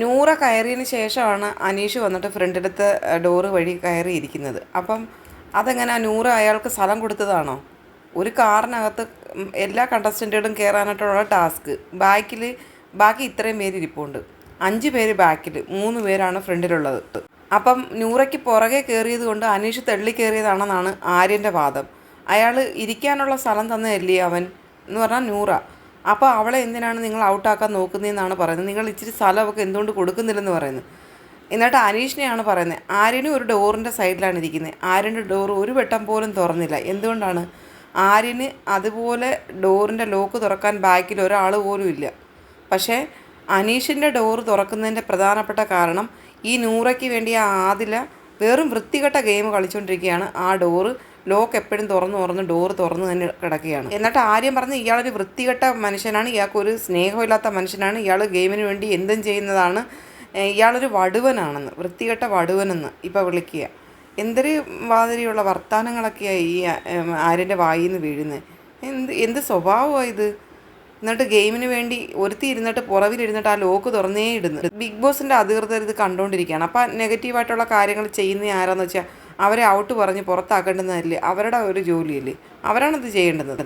നൂറ കയറിയതിന് ശേഷമാണ് അനീഷ് വന്നിട്ട് ഫ്രണ്ടിലത്തെ ഡോറ് വഴി കയറിയിരിക്കുന്നത്. അപ്പം അതെങ്ങനെ നൂറ അയാൾക്ക് സ്ഥലം കൊടുത്തതാണോ? ഒരു കാറിനകത്ത് എല്ലാ കണ്ടസ്റ്റന്റുകളും കയറാനായിട്ടുള്ള ടാസ്ക് ബാക്കിൽ ബാക്കി ഇത്രയും പേര് ഇരിപ്പുണ്ട്. അഞ്ച് പേര് ബാക്കിൽ മൂന്ന് പേരാണ് ഫ്രണ്ടിലുള്ളത്. അപ്പം നൂറയ്ക്ക് പുറകെ കയറിയത് കൊണ്ട് അനീഷ് തള്ളി കയറിയതാണെന്നാണ് ആര്യന്റെ വാദം. അയാൾ ഇരിക്കാനുള്ള സ്ഥലം തന്നെയല്ലേ അവൻ? എന്ന് പറഞ്ഞാൽ നൂറ. അപ്പോൾ അവളെ എന്തിനാണ് നിങ്ങൾ ഔട്ടാക്കാൻ നോക്കുന്നതെന്നാണ് പറയുന്നത്. നിങ്ങൾ ഇച്ചിരി സ്ഥലമൊക്കെ എന്തുകൊണ്ട് കൊടുക്കുന്നില്ലെന്ന് പറയുന്നത്. എന്നിട്ട് അനീഷിനെയാണ് പറയുന്നത് ആര്യനും ഒരു ഡോറിന്റെ സൈഡിലാണ് ഇരിക്കുന്നത്. ആര്യന്റെ ഡോർ ഒരു വെട്ടം പോലും തുറന്നില്ല. എന്തുകൊണ്ടാണ്? ആര്യന് അതുപോലെ ഡോറിന്റെ ലോക്ക് തുറക്കാൻ ബാക്കിൽ ഒരാൾ പോലും ഇല്ല. പക്ഷേ അനീഷിന്റെ ഡോർ തുറക്കുന്നതിന്റെ പ്രധാനപ്പെട്ട കാരണം ഈ നൂറയ്ക്ക് വേണ്ടി ആ ആദില വെറും വൃത്തികെട്ട ഗെയിം കളിച്ചുകൊണ്ടിരിക്കുകയാണ് ആ ഡോറ് ലോക്ക് എപ്പോഴും തുറന്ന് തുറന്ന് ഡോറ് തുറന്ന് തന്നെ കിടക്കുകയാണ്. എന്നിട്ട് ആര്യം പറഞ്ഞ് ഇയാളൊരു വൃത്തികെട്ട മനുഷ്യനാണ് ഇയാൾക്കൊരു സ്നേഹമില്ലാത്ത മനുഷ്യനാണ് ഇയാൾ ഗെയിമിന് വേണ്ടി എന്തും ചെയ്യുന്നതാണ്. ഇയാളൊരു വടുവനാണെന്ന് വൃത്തികെട്ട വടുവനെന്ന് ഇപ്പോൾ വിളിക്കുക. എന്തൊരു മാതിരിയുള്ള വർത്തമാനങ്ങളൊക്കെയാണ് ഈ ആര്യന്റെ വായിൽ നിന്ന് വീഴുന്നത് എന്ത് എന്ത് സ്വഭാവമാണ് ഇത്? എന്നിട്ട് ഗെയിമിന് വേണ്ടി ഒരുത്തി ഇരുന്നിട്ട് പുറവിലിരുന്നിട്ട് ആ ലോക്ക് തുറന്നേ ഇടുന്നു. ബിഗ് ബോസിന്റെ അധികൃതർ ഇത് കണ്ടുകൊണ്ടിരിക്കുകയാണ് അപ്പോൾ നെഗറ്റീവായിട്ടുള്ള കാര്യങ്ങൾ ചെയ്യുന്ന ആരാന്ന് വെച്ചാൽ അവരെ ഔട്ട് പറഞ്ഞ് പുറത്താക്കേണ്ടുന്നതല്ലേ അവരുടെ ഒരു ജോലിയല്ലേ? അവരാണത് ചെയ്യേണ്ടത്.